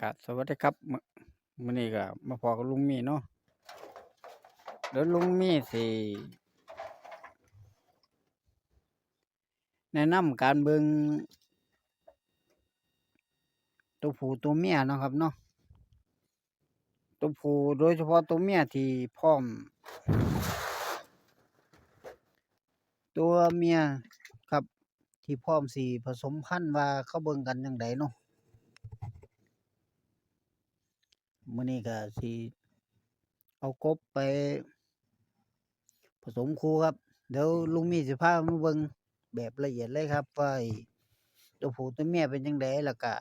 กะสวัสดีครับมื้อมื้อนี้ก็มาพอกับลุงมีเนาะเดี๋ยวลุงมีสิแนะนำการเบิงตัวผู้ตัวเมียนะครับเนาะตัวผู้โดยเฉพาะตัวเมียที่พร้อม ตัวเมียครับที่พร้อมสิผสมพันธุ์ว่าเขาเบิงกันจั่งใดเนาะ มื้อนี้ก็สิเอากบไป ผสมคูครับ เดี๋ยวลุงมีสิพามาเบิ่งแบบละเอียดเลยครับว่าตัวผู้ตัวเมียเป็นจังไดแล้วก็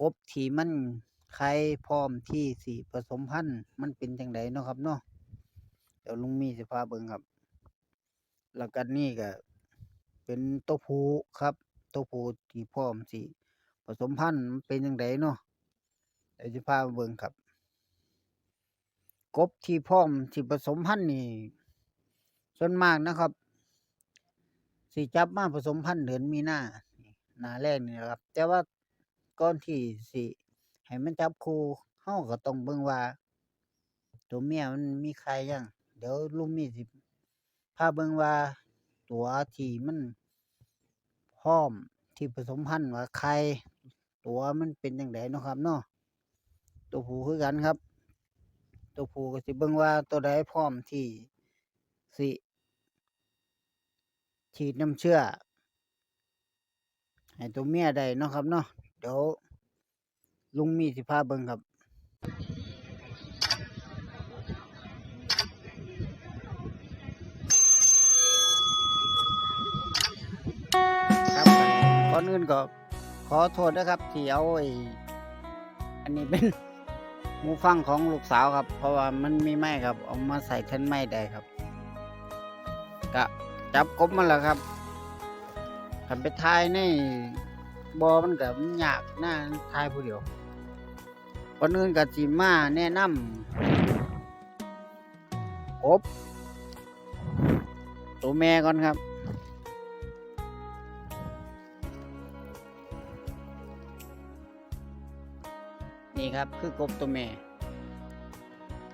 กบที่มันไข่พร้อมที่สิผสมพันธุ์มันเป็นจังไดเนาะครับเนาะเดี๋ยวลุงมีสิพาเบิ่งครับ แล้วก็นี่ก็เป็นตัวผู้ครับตัวผู้ที่พร้อมสิผสมพันธุ์มันเป็นจังไดเนาะ เดี๋ยวจะพามาเบิ่งครับ กบที่พร้อมสิผสมพันธุ์นี่ส่วนมากนะครับสิจับมาผสมพันธุ์เดือนมีนานี่หน้าแรกนี่แหละครับ แต่ว่าก่อนที่สิให้มันจับคู่เฮาก็ต้องเบิ่งว่า ตัวเมียมันมีไข่ยังเดี๋ยวลุงมีสิพาเบิ่งว่า ตัวที่มันพร้อมที่ผสมพันธุ์ว่าไข่ตัวมันเป็นจังไดเนะครับเนาะ ตัวผู้คือกันครับ ตัวผู้ก็สิเบิ่งว่าตัวใดพร้อมที่สิฉีดน้ำเชื้อให้ตัวเมียได้เนาะครับเนาะเดี๋ยวลุงมีสิพาเบิ่งครับครับก่อนอื่นก็ขอโทษนะครับที่เอาไอ้อันนี้เป็น หูฟังของลูกสาวครับ เพราะว่ามันมีไม้ครับ เอามาใส่แทนไม้ได้ครับก็จับกบมันแล้วครับขันไปทายในบอมันก็มันยากหน้าทายผู้เดียวก่อนอื่นก็สิมาแนะนำกบตัวแม่ก่อนครับ นี่ครับ คือกบตัวแม่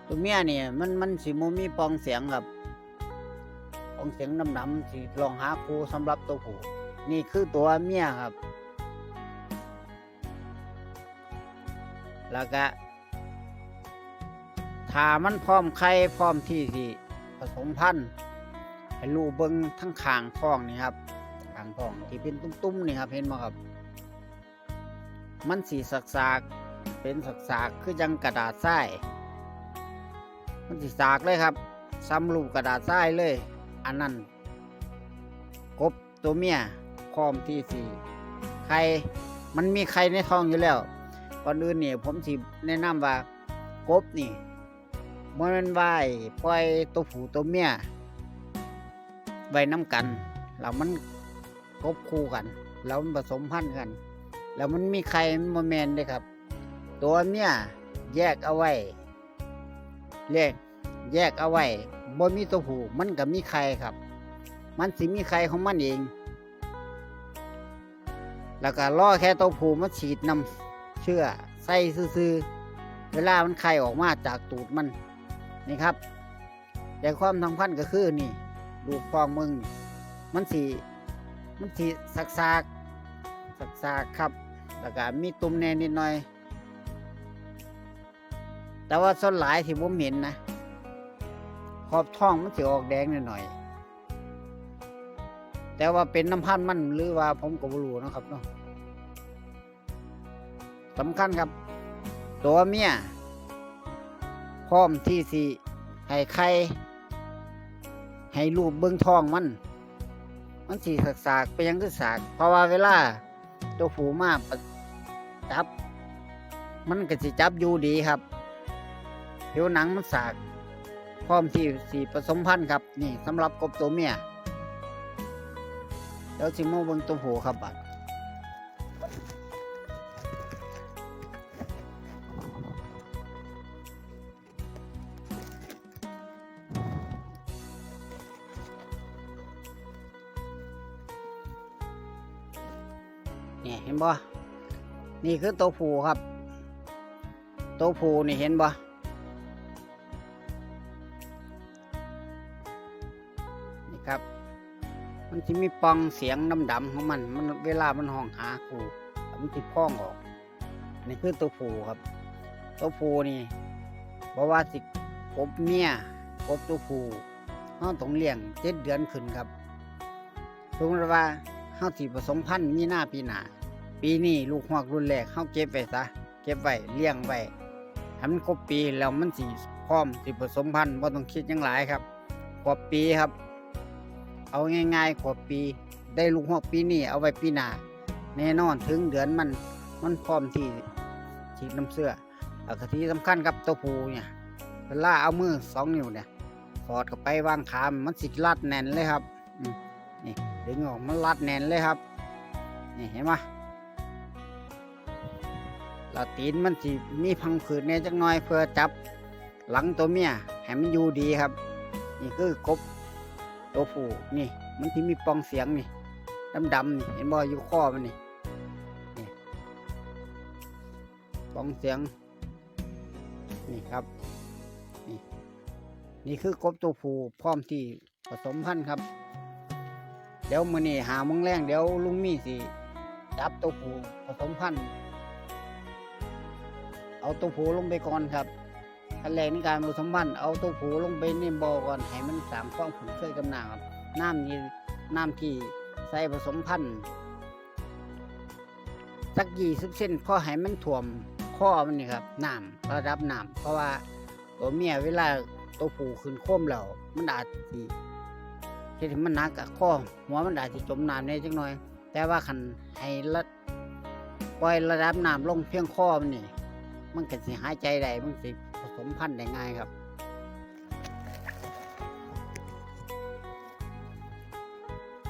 ตัวเมียเนี่ยมันมันสิโมมีปองเสียงครับปองเสียงดำๆสิลองหาครูสำหรับตัวผู้นี่คือตัวเมียครับ แล้วก็ถ้ามันพร้อมไข่พร้อมที่สิผสมพันธุ์ให้ลูกเบิงทั้งขางท้องนี่ครับขางท้องที่เป็นตุ้มๆนี่ครับเห็นไหมครับ มันสีสักๆ เป็นสักสากๆคือจังกระดาษทรายมันสิสากเลยครับซ้ำรูปกระดาษทรายเลย อันนั้นกบตัวเมียพร้อมที่สีไข่มันมีไข่ในท้องอยู่แล้วก่อนอื่นเนี่ยผมสิแนะนำว่ากบนี่มันเป็นไว้ปล่อยตัวผู้ตัวเมียไว้น้ำกันแล้วมันกบคู่กัน แล้วมันผสมพันธุ์กัน แล้วมันมีไข่มันบ่แมนเด้ครับ ตัวเมียแยกเอาไว้แยกแยกเอาไว้บ่มีตัวผู้มันก็มีไข่ครับ มันสิมีไข่ของมันเอง แล้วก็รอแค่ตัวผู้มาฉีดน้ำเชื่อใส่ซื่อๆเวลามันไข่ออกมาจากตูดมันนี่ครับ แต่ความสำคัญก็คือนี่ลูกฟองมึง มันสีมันสีสักๆสักๆครับแล้วก็มีตุ่มแน่นิดหน่อย แต่ว่าส่วนหลายที่ผมเห็นนะ ขอบท้องมันจะออกแดงหน่อยๆแต่ว่าเป็นน้ำพันมันหรือว่าผมก็บรู้นะครับเนาะสำคัญครับ ตัวเมียพร้อมที่สิให้ไข่ให้ลูกเบิ้องท้องมัน มันสีสากๆไปยังคือสาก เพราะว่าเวลา ตัวผูมาปะจับ มันก็สิจับอยู่ดีครับ ผิวหนังมันสากพร้อมที่สีผสมพันธุ์ครับ นี่สำหรับกบตัวเมียเดี๋ยวสิโมเบิงตัวผูครับบัดนี่เห็นบ่ นี่คือตัวผูครับ ตัวผูนี่เห็นบ่ มันจะมีปองเสียงดำๆของมัน มันเวลามันห้องหาคูมันจะพ้องออกนี่คือตัวผูครับ ตัวผูนี่บอกว่าสิกบเมียกบตัวผู้เราต้องเลี้ยงเจ็ดเดือนขึ้นครับสมมติว่าเฮาสิผสมพันธุ์มีหน้าปีหนาปีนี้ลูกหอกรุ่นแรกเฮาเก็บไว้ซะเก็บไว้เลี้ยงไว้ให้มันครบปีแล้วมันสิพร้อมสิผสมพันธุ์บ่ต้องคิดยังหลายครับ กว่าปีครับ เอาง่ายๆกว่าปี ได้ลูกหอกปีนี้เอาไว้ปีหน้าแน่นอนถึงเดือนมันมันพร้อมที่ฉีดน้ำเสื้อแล้วก็ที่สำคัญครับตัวผูเนี่ยเวลาเอามือสองนิ้วเนี่ยสอดเข้าไปวางขามันสิรัดแน่นเลยครับนี่ดึงออกมันรัดแน่นเลยครับ นี่เห็นไหมลาตีนมันสิมีพังผืดแน่จักหน่อยเพื่อจับหลังตัวเมียให้มันอยู่ดีครับ นี่คือกบ ตัวผู้นี่ มันที่มีปองเสียงนี่ดำๆนี่เห็นบ่อยู่ข้อมันนี่นี่ปองเสียง นี่ครับ นี่นี่คือกบตัวผู้พร้อมที่ผสมพันธุ์ครับ เดี๋ยวมือนี้หาโมงแรงเดี๋ยวลุงมีสิจับตัวผู้ผสมพันธุ์เอาตัวผู้ลงไปก่อนครับ ขั้นแรกในการผสมพันธุ์เอาตัวผูลงไปในบ่อก่อนให้มันสามฟองผุนเคยกับน้ำครับน้ำนี่น้ำที่ใส่ผสมพันธุ์สักยี่สิบเซนพอให้มันถ่วมข้อมันนี่ครับน้ำระดับน้ำเพราะว่าตัวเมียเวลาตัวผูขึ้นโค้มแล้วมันอาจสิเฮ็ดให้มันหนักอะข้อหัวมันอาจจะจมน้ำในจังหน่อย แต่ว่าคันให้ละปล่อยระดับน้ำลงเพียงข้อมันนี่มันก็สิหายใจได้มันสิ สมพันธุ์ได้ง่ายครับ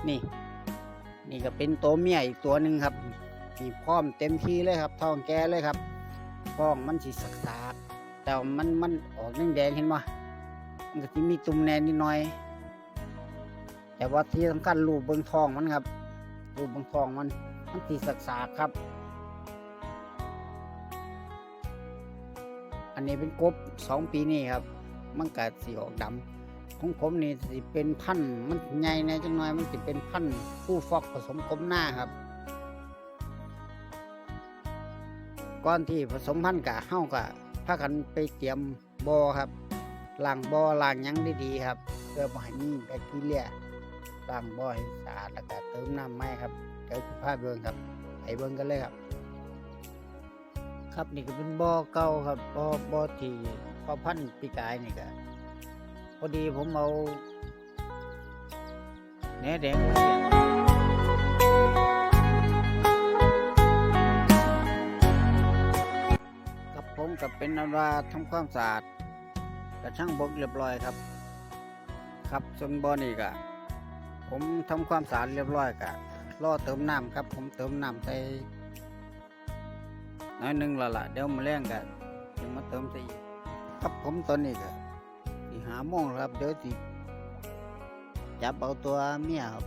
นี่ นี่ก็เป็นตัวเมียอีกตัวหนึ่งครับนี่พร้อมเต็มที่เลยครับท้องแก่เลยครับท้องมันสิสักสากๆแต่มันมันออกแดงๆเห็นไหมมันก็สิมีตุ่มแนนนิดหน่อย แต่ว่าที่สำคัญรูปเบิงทองมันครับรูปเบิงทองมันมันสีสักสากๆครับ อันนี้เป็นกบสองปีนี่ครับ มันก็สีออกดำของผมนี่สิเป็นพันธุ์มันใหญ่ในจังหน่อยมันสิเป็นพันธุ์ผู้ฟอกผสมกบหน้าครับก่อนที่ผสมพันธุ์กะเฮ้ากะพากันไปเตรียมบ่อครับล้างบ่อล้างยังดีๆครับ เพื่อบ่ให้มีแบคทีเรียล้างบ่อให้สะอาดแล้วก็เติมน้ำใหม่ครับเดี๋ยวสิพาเบิ่งครับไปเบิ่งกันเลยครับ ครับนี่ก็เป็นบ่อเก่าครับบ่อบ่อที่พ่อพันธุ์ปีกายนี่ก็พอดีผมเอาแหนแดงมาเลี้ยงครับผมกับเป็นอันว่าทำความสะอาดกระช่างบกเรียบร้อยครับ ครับส่วนบ่อนี่ก็ผมทำความสะอาดเรียบร้อยก็รอเติมน้ำครับ ผมเติมน้ำใส่ น้อยหนึงละละเดี๋ยวมาแรงกันจะมาเติมใส่อีกครับผมตอนนี้ก็สี่หาโมงครับเดี๋ยวสิจับเอาตัวเมียครับ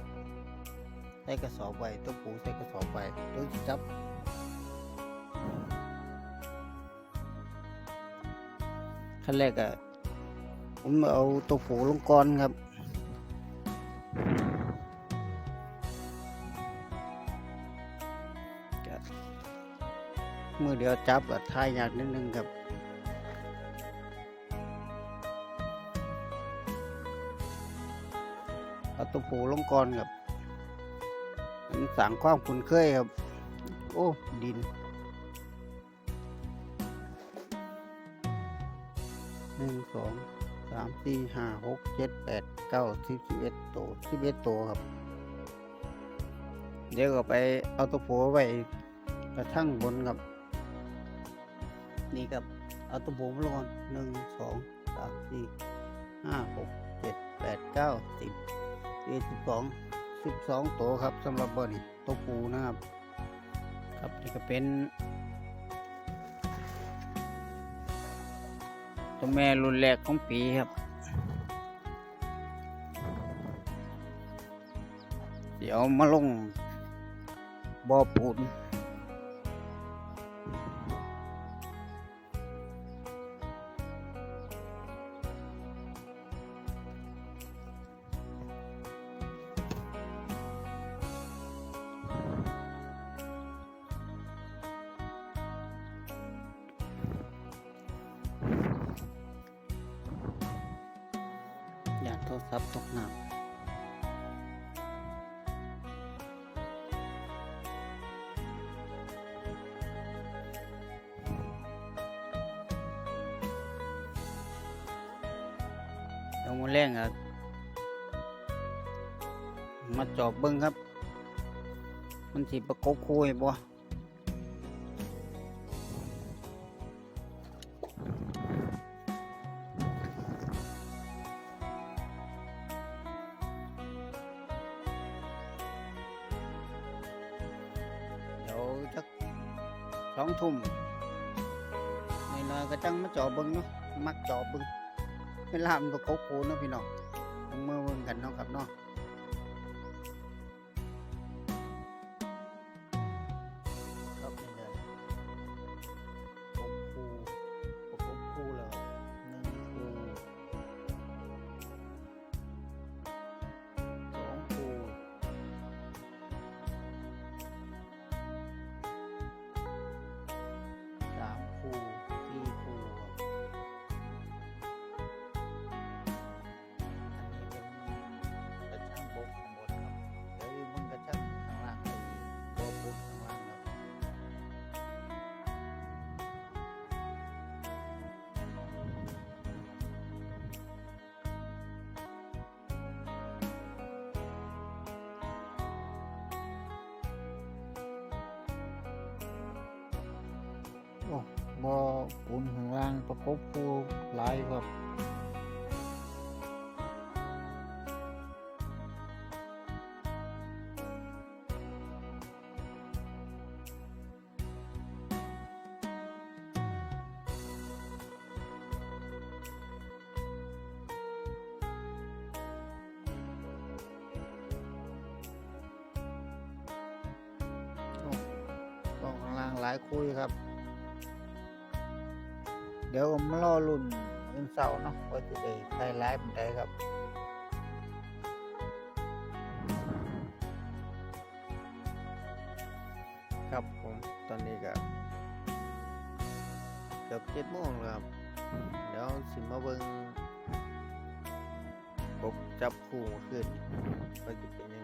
ใส่กระสอบไว้ตัวผูใส่กระสอบไว้เดี๋ยวสิจับขั้นแรกอะผมเอาตัวผูลงก่อนครับ มือเดียวจับกับทายยากนิดนึงครับเอาตัวผูลงก่อนครับมันสั่งความคุ้นเคยครับ โอ้ ดินหนึ่งสองสามสี่ห้าหกเจ็ดแปดเก้าสิบสิบเอ็ดตัวสิบเอ็ดตัวครับ เดี๋ยวก็ไปเอาตัวผูไว้กระทั่งบนครับ นี่ครับเอาตัวผมลงก่อนหนึ่งสองสามสี่ห้าหกเจ็ดแปดเก้าสิบเอ็ดสิบสองสิบสองตัวครับสำหรับบอนี่ตัวปูนะครับ ครับนี่ก็เป็นตัวแม่รุ่นแรกของปีครับเดี๋ยวมาลงบ่อปูน โทรศัพท์ตกน้ำเดี๋ยวมาแรงอะมาจอบเบิ้งครับ มันสิประกบคู่ให้บ่ จักสองทุ่มน้อยๆก็จังมาจอบึงเนาะมักจอบเบิ้งเวลามันประกบคู่เนาะพี่น้องต้องมาเบิ่งกันเนาะครับเนาะ บ่ปูนข้างล่างประกบคูหลายครับอ้ต้องข้างล่างหลายคุยครับ ดี๋ยวผมมารอรุ่นวันเสาร์เนาะว่าจะได้ใช้ไลฟ์มันได้ครับครับผมตอนนี้ก็เกือบเจ็ดโมงแล้วครับ เดี๋ยวสิมาเบิงกบจับคู่เมื่อคืนว่าจะเป็น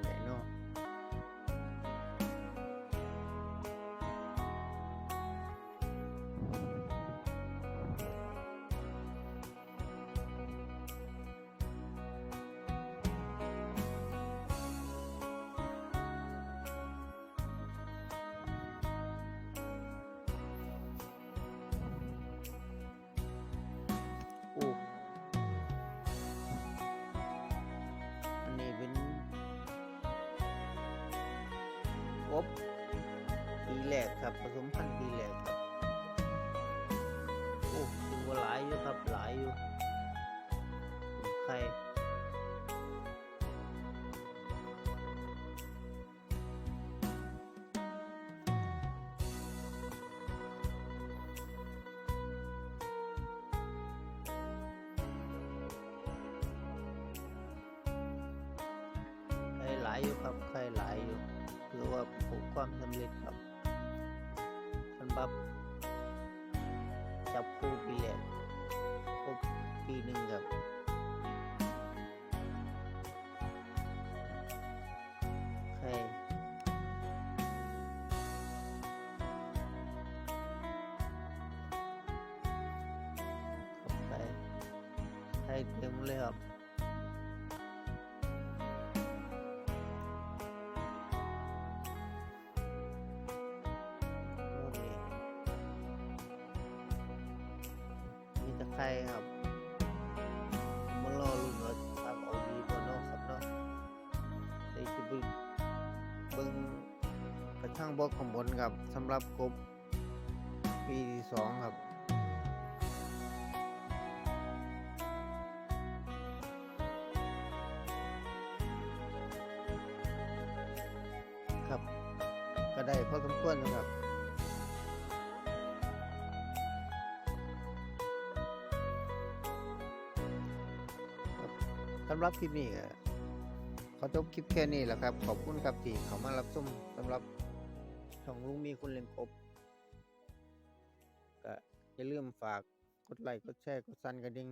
ครับผสมพันธุ์ปีแรกครับโอ้ดูว่หลายอยู่ครับหลายอยู่ไข่ไหลายอยู่ครับไข่หลายอยู่ถือว่าผมความสำเร็จครับ สำหรับจับคู่ปีแรกครบปีหนึ่งครับใครครับใครใครเต็มเลยครับ คร้ครับมารอลุ้นว่าทำเอาดีบ่เนาะครับเนาะได้สิเบึงเบิ่งกระทั่งบอกข้างบนครับสำหรับกบปีที่สองครับ หรับคลิปนี้ก็ขอจบคลิปแค่นี้แหละครับ ขอบคุณครับที่เขามารับชมสำหรับช่องลุงมีคุณเล่นกบก็อย่าลืมฝากกดไลค์กดแชร์กดสั่นกระดิ่ง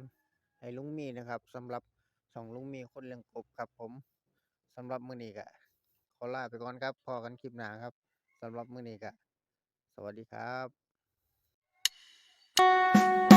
ให้ลุงมีนะครับสำหรับช่องลุงมีคนเลี้ยงกบครับ ผมสำหรับมื้อนี้ก็ขอลาไปก่อนครับพอกันคลิปหน้าครับสำหรับมื้อนี้ก็สวัสดีครับ